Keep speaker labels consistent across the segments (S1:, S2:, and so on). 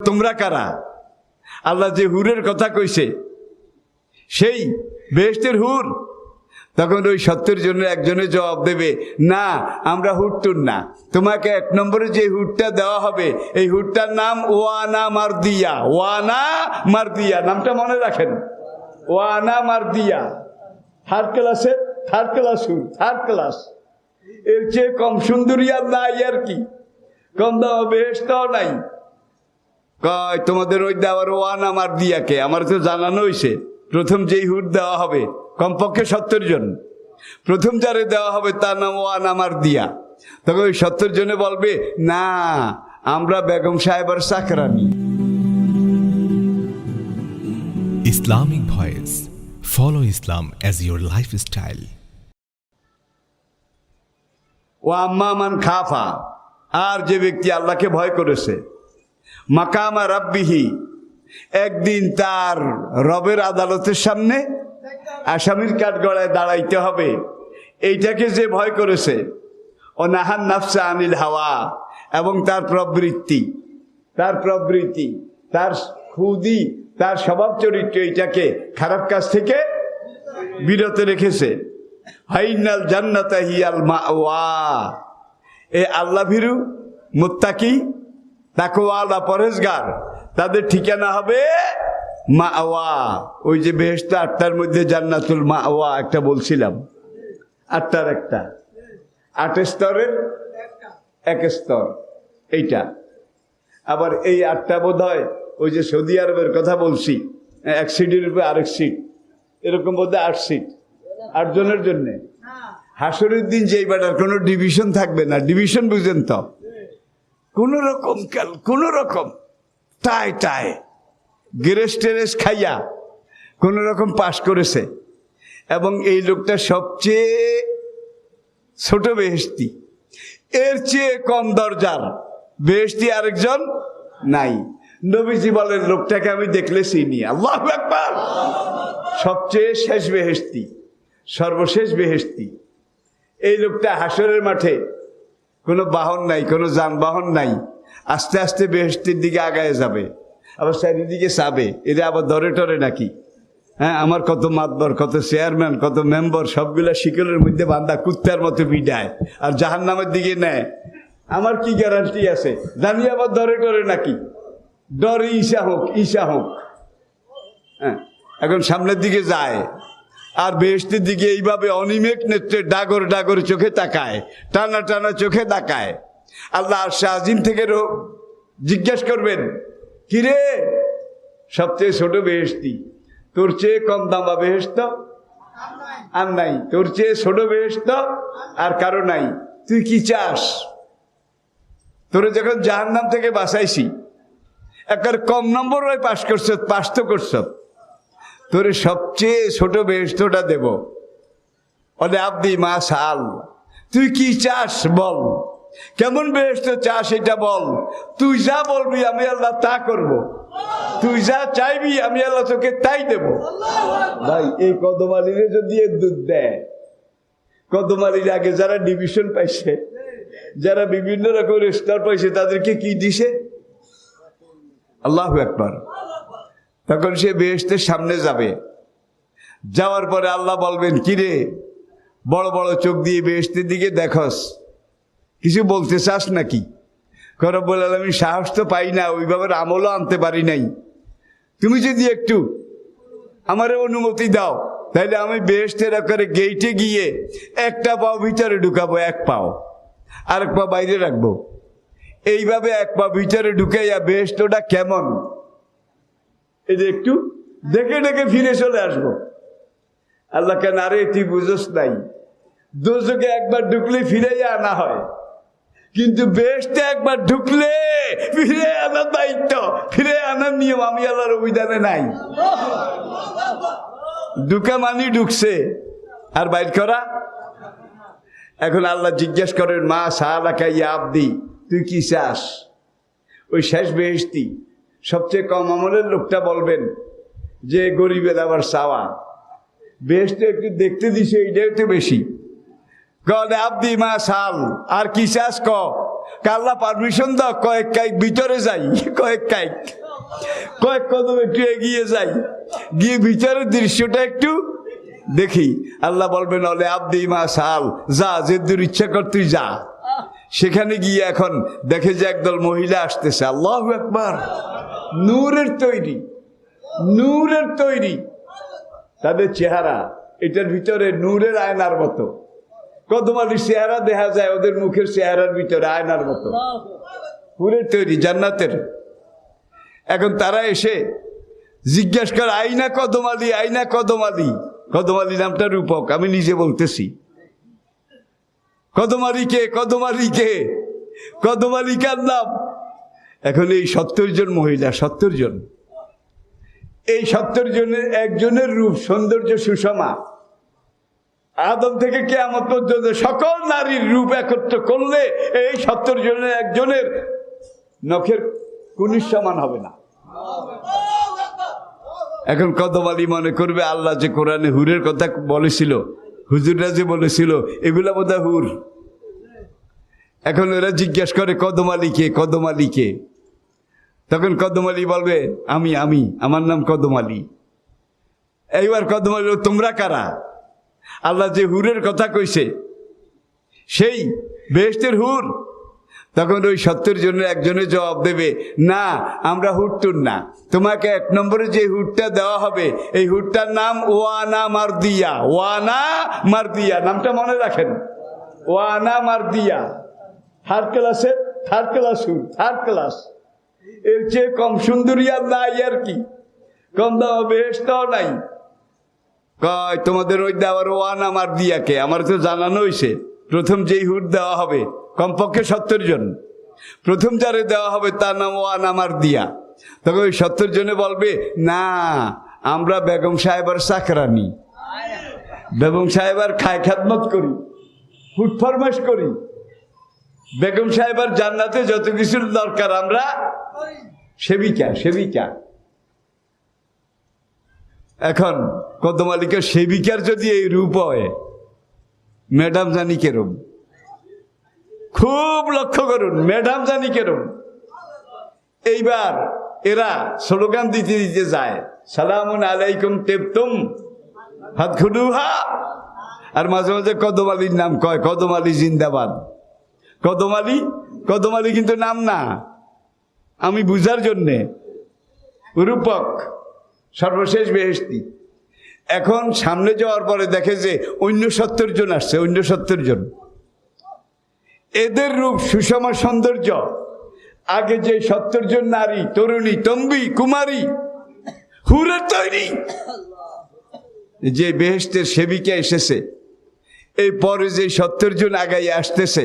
S1: তোমরা কারা? আল্লাহ যে হুরের কথা কইছে, সেই বেহেস্তের হুর। তখন ওই সত্যের জন্য একজনে জবাব দেবে, না, আমরা হুটটুর না। তোমাকে এক নম্বরে যে হুটটা দেওয়া হবে, এই হুটটার নাম ওয়ানা মারদিয়া। ওয়ানা মারদিয়া, নামটা মনে রাখেন। ওয়ানা মারদিয়া। থার্ড ক্লাসের থার্ড ক্লাস হুর থার্ড ক্লাস এর চেয়ে কম সুন্দরী আর নাই আর কি। কম দাম বেহেস্তাও নাই। কয় তোমাদের ওই দেওয়ার ওয়ান আমার দিয়াকে আমার তো জানানো হয়েছে প্রথম যেই হুট দেওয়া হবে কমপক্ষে সত্তর জন। প্রথম যারে দেওয়া হবে তার নাম ওয়ান আমার দিয়া। তখন ওই সত্তর জনে বলবে না আমরা বেগম সাহেবের চাকরানি।
S2: Islamic Voice Follow Islam as your lifestyle.
S1: ও আম্মা মান খাফা আর যে ব্যক্তি আল্লাহকে ভয় করেছে মাকামা রাব্বিহি, একদিন তার রবের আদালতের সামনে আসামির কাঠগড়ায় দাঁড়াইতে হবে। এইটাকে যে ভয় করেছে। ও নাহান নাফসা আনিল হাওয়া এবং তার প্রবৃত্তি তার প্রবৃত্তি, তার খুদি তার স্বভাব চরিত্র এইটাকে খারাপ কাজ থেকে বিরত রেখেছে। হাইনাল জান্নাতা হিয়াল মাওয়া। এ আল্লাহ ভীরু মুত্তাকি তাকওয়ালা পরেজগার তাদের ঠিকানা হবে মাওয়া। ওই যে বেহেস্তা আটটার মধ্যে জান্নাতুল মাওয়া একটা বলছিলাম। আটটার একটা। আট স্তরের এক স্তর। এইটা। আবার এই আটটা বোধ হয় ওই যে সৌদি আরবের কথা বলছি এক সিটের উপরে আরেক সিট। এরকম বোধ হয় আট সিট। আটজনের জন্যে। হাসরের দিন যেই বেটার কোনো ডিভিশন থাকবে না। ডিভিশন বুঝেন তো। কোনো রকম কোনো রকম টাই টাই গেরেস টেরেস খাইয়া কোনো রকম পাশ করেছে। এবং এই লোকটা সবচেয়ে ছোট বেহেস্তি এর চেয়ে কম দরজার বেহেস্তি আরেকজন নাই। নবীজি বলেন, লোকটাকে আমি দেখলে চিনি। আল্লাহ একবার সবচেয়ে শেষ বেহেস্তি সর্বশেষ বেহেস্তি এই লোকটা হাসরের মাঠে কোনো বাহন নাই, কোনো যানবাহন নাই। আস্তে আস্তে বেহেস্তির দিকে আগায় যাবে। আবার চারিদিকে চাবে। এরা আবার ধরে টরে নাকি? হ্যাঁ আমার কত মাতবর, কত চেয়ারম্যান, কত মেম্বার, সবগুলা শিকলের মধ্যে বান্দা কুত্তার মতো বিডায় আর জাহান নামের দিকে নেয়। আমার কি গ্যারান্টি আছে? জানি আবার ধরে টরে নাকি? ডরে ঈশা হোক ঈশা হোক। হ্যাঁ এখন সামনের দিকে যায়। আর বেহেস্তের দিকে এইভাবে অনিমেক নেত্রে ডাগর ডাগর চোখে তাকায়, টানা টানা চোখে তাকায়। আল্লাহ আরশা আজিম থেকে জিজ্ঞেস করবেন, কিরে, সবচেয়ে ছোট বেহেস্তি তোর চেয়ে কম দামা বেহেস্ত আর নাই, তোর চেয়ে ছোট বেহেস্ত আর কারও নাই। তুই কি চাস? তোরে যখন জাহান্নাম থেকে বাঁচাইছি, একবার কম নম্বর পাশ করছ, পাশ তো করছ। তোরে সবচেয়ে ছোট বেহেস্তটা দেব। অলে আব্দি, মা সাল তুই কি চাস বল। কেমন বেহেস্ত চাস এটা বল। তুই যা বলবি, আমি আল্লাহ তা করব। তুই যা চাইবি, আমি আল্লাহ তোকে তাই দেব। ভাই, এই কদমালিরে যদি দুধ দেয়, কদমালির আগে যারা ডিভিশন পাইছে, যারা বিভিন্ন রকমের স্তর পাইছে, তাদেরকে কি দিছে? আল্লাহ একবার তখন সে বেহেস্তের সামনে যাবে। যাওয়ার পরে আল্লাহ বলবেন কিরে বড় বড় চোখ দিয়ে বেহেস্তের দিকে দেখস। কিছু বলতে চাস নাকি? কর বলে আমি সাহস তো পাই না, ওইভাবে আমলও আনতে পারি নাই। তুমি যদি একটু আমার অনুমতি দাও তাহলে আমি বেহেস্তের আকারে গেইটে গিয়ে একটা পাও ভিতরে ঢুকাবো, এক পাও। আরেক পা বাইরে রাখব। এইভাবে এক পা ভিতরে ঢুকাইয়া বেহেস্তটা কেমন? এই যে একটু দেখে ডেকে ফিরে চলে আসব। আল্লাহ কেন, আরে তুই বুঝোস নাই। দোজকে একবার ঢুকলে ফিরে আনা হয়। কিন্তু বেশটা একবার ঢুকলে ফিরে আনার দায়িত্ব, ফিরে আনার নিয়ম আমি আল্লাহর অভিধানে নাই। ঢুকা মানি ঢুকছে। আর বাইর করা? এখন আল্লাহ জিজ্ঞেস করেন, মা সাহালাকা ইয়া আব্দি, তুই কি চাস? ওই শেষ বেহেস্তি সবচেয়ে কম আমলের লোকটা বলবেন যে গরিবের আবার চাওয়া। বেহেস্তে একটু দেখতে দিছে এইটাই তো বেশি। গলে আব্দি মা সাল, আর কি চাস ক? কাল্লা পারমিশন দাও, কয়েক কাইক ভিতরে যাই, কয়েক কাইক। কয়েক কদম একটু এগিয়ে যাই, গিয়ে ভিতরের দৃশ্যটা একটু দেখি। আল্লাহ বলবেন, অলে আব্দি মা সাল, যা, যে দূর ইচ্ছা কর তুই যা। সেখানে গিয়ে এখন দেখে যে একদল মহিলা আসতেছে। আল্লাহ একবার নূরের তৈরি নূরের তৈরি। তাদের চেহারা, এটার ভিতরে নূরের আয়নার মতো। কদমালির চেহারা দেখা যায়, ওদের মুখের চেহারার ভিতরে আয়নার মতো। নূরের তৈরি, জান্নাতের। এখন তারা এসে জিজ্ঞাসা করে, আইনা কদমালি আইনা কদমালি। কদমালি নামটা রূপক, আমি নিজে বলতেছি। কদমালি কে কদমালি কে কদমালি কার নাম? এখন এই সত্তর জন মহিলা, সত্তর জন। এই সত্তর জনের একজনের রূপ সৌন্দর্য সুষমা। আদম থেকে কেয়ামত পর্যন্ত সকল নারীর রূপ একত্র করলে এই সত্তর জনের একজনের নখের কুনিশ সমান হবে না। এখন কদম আলী মনে করবে, আল্লাহ যে কোরআনে হুরের কথা বলেছিল, হুজুররা যে বলেছিল, এগুলা বোধহয় হুর। এখন ওরা জিজ্ঞেস করে, কদম আলীকে কদম আলীকে তখন কদম আলী বলবে, আমি আমি, আমার নাম কদম আলী। এইবার কদম আলী তোমরা কারা? আল্লাহ যে হুরের কথা কইছে, সেই বেহেস্তের হুর। তখন ওই সত্তর জনের একজনে জবাব দেবে, না, আমরা হুটটুর না। তোমাকে এক নম্বরে যে হুটটা দেওয়া হবে, এই হুটটার নাম ওয়ানা মারদিয়া। ওয়ানা মারদিয়া, নামটা মনে রাখেন। ওয়ানা মারদিয়া। থার্ড ক্লাসের থার্ড ক্লাস হুট থার্ড ক্লাস এর চেয়ে কম সুন্দরী আর নাই আর কি। কম দাম বেহেস্তাও নাই। কয়, তোমাদের ওই দেওয়ার ওয়ান আমার দিয়াকে আমার তো জানানো হয়েছে প্রথম যেই হুট দেওয়া হবে, কমপক্ষে সত্তর জন। প্রথম যারে দেওয়া হবে, তার নাম ওয়ান আমার দিয়া। তখন ওই সত্তর জনে বলবে, না, আমরা বেগম সাহেবার চাকরানি। বেগম সাহেবার খায় খাদমত করি। হুট ফরমাস করি। বেগম সাহেবের জান্নাতে যত কিছুর দরকার, আমরা সেবিকা সেবিকা। এখন কদমালিকা সেবিকার যদি এই রূপ হয়, ম্যাডাম জানি কেরম। খুব লক্ষ্য করুন, ম্যাডাম জানি কেরম। এইবার এরা স্লোগান দিতে দিতে যায় সালাম আলাইকুম তেপ্তুম হাত খুডুহা আর মাঝে মাঝে কদম আলীর নাম কয় কদম আলী জিন্দাবাদ। কদম আলী কদম আলী কিন্তু নাম না। আমি বুঝার জন্যে রূপক, সর্বশেষ বেহেস্তি এখন সামনে যাওয়ার পরে দেখে যে অন্য সত্তর জন আসছে, অন্য সত্তর জন। এদের রূপ সুষম সৌন্দর্য। আগে যে সত্তর জন নারী, তরুণী, তম্বি, কুমারী হুরের তৈরি। যে বেহেস্তের সেবিকা এসেছে এই পরে যে সত্তর জন আগাই আসতেছে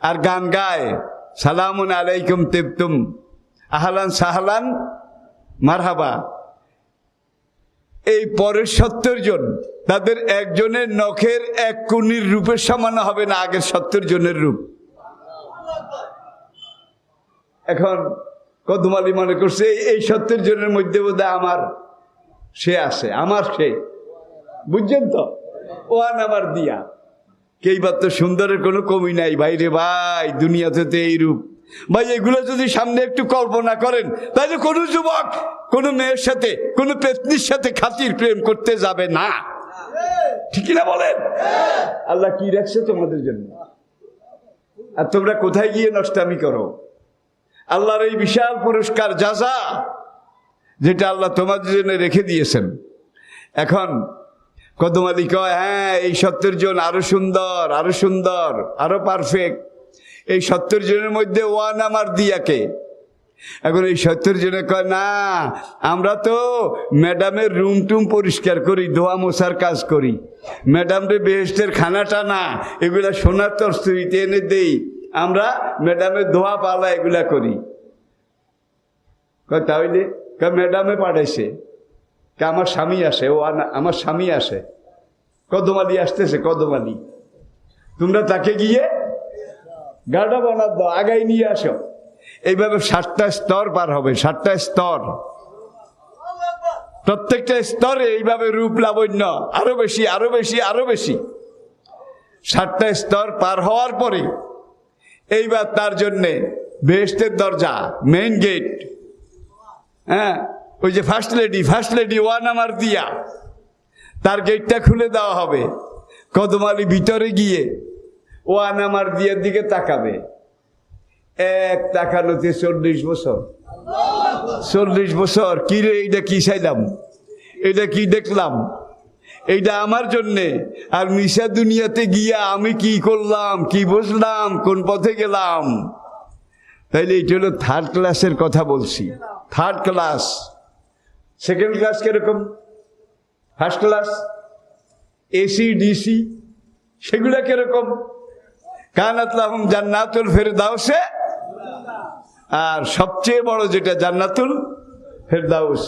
S1: আর গান গায়। সালামুন আলাইকুম তেপ্তুম আহলান সাহলান, মারহাবা। এই পরের সত্তর জন, তাদের একজনের নখের এক কুনির রূপের সমান হবে না আগের সত্তর জনের রূপ। এখন কদমালি মনে করছে, এই- সত্তর জনের মধ্যে বোধ আমার সে আছে, আমার সে। বুঝছেন তো? ও আন আমার দিয়া। কেইবার তো সুন্দরের কোনো কমি নাই। ভাই রে ভাই, দুনিয়াতে তো এইরূপ। ভাই, এগুলো যদি সামনে একটু কল্পনা করেন, তাহলে কোনো যুবক, কোনো মেয়ের সাথে, কোনো পেতনির সাথে খাতির প্রেম করতে যাবে না। ঠিক না বলেন? আল্লাহ কি রাখছে তোমাদের জন্য? আর তোমরা কোথায় গিয়ে নষ্টামি করো? আল্লাহর এই বিশাল পুরস্কার যা যা, যেটা আল্লাহ তোমাদের জন্য রেখে দিয়েছেন। এখন কদম কয় হ্যাঁ এই সত্তর জন আরও সুন্দর আরও সুন্দর, আরও পারফেক্ট এই সত্তর জনের মধ্যে ওয়ান আমার দিয়াকে এখন এই সত্তর জনে কয়, না, আমরা তো ম্যাডামের রুম টুম পরিষ্কার করি, ধোয়া মোছার কাজ করি। ম্যাডামরে বেহেস্টের খানাটা না, এগুলা সোনার তরস্তুরিতে এনে দেই। আমরা ম্যাডামের ধোয়া পালা এগুলা করি। তাহলে? ম্যাডামে পাঠাইছে। আমার স্বামী আসে, ও আমার স্বামী আসে। কদমালি আসতেছে, কদমালি। তোমরা তাকে গিয়ে গাড়া বানার দাও আগাই নিয়ে আসো। এইভাবে সাতটা স্তর পার হবে, সাতটা স্তর। প্রত্যেকটা স্তরে এইভাবে রূপ লাবণ্য, আরও বেশি আরও বেশি আরও বেশি। সাতটা স্তর পার হওয়ার পরে এইবার তার জন্যে বেহেস্তের দরজা মেইন গেট হ্যাঁ? ওই যে first lady first lady one আমার দিয়া। তার গেটটা খুলে দেওয়া হবে। কদমালি ভিতরে গিয়ে ওয়ান আমার দিয়ার দিকে তাকাবে। এক তাকানোতে চল্লিশ বছর। চল্লিশ বছর, কি রে, এইটা কি চাইলাম? এটা কি দেখলাম? এইটা আমার জন্যে। আর মিশা দুনিয়াতে গিয়া আমি কি করলাম, কি বুঝলাম, কোন পথে গেলাম? তাইলে এটা হলো থার্ড ক্লাসের কথা বলছি। থার্ড ক্লাস সেকেন্ড ক্লাস কীরকম? ফার্স্ট ক্লাস এসি ডিসি সেগুলা কীরকম? কানাতলাহম জান্নাতুল ফেরদাউসে। আর সবচেয়ে বড় যেটা জান্নাতুল ফেরদাউস।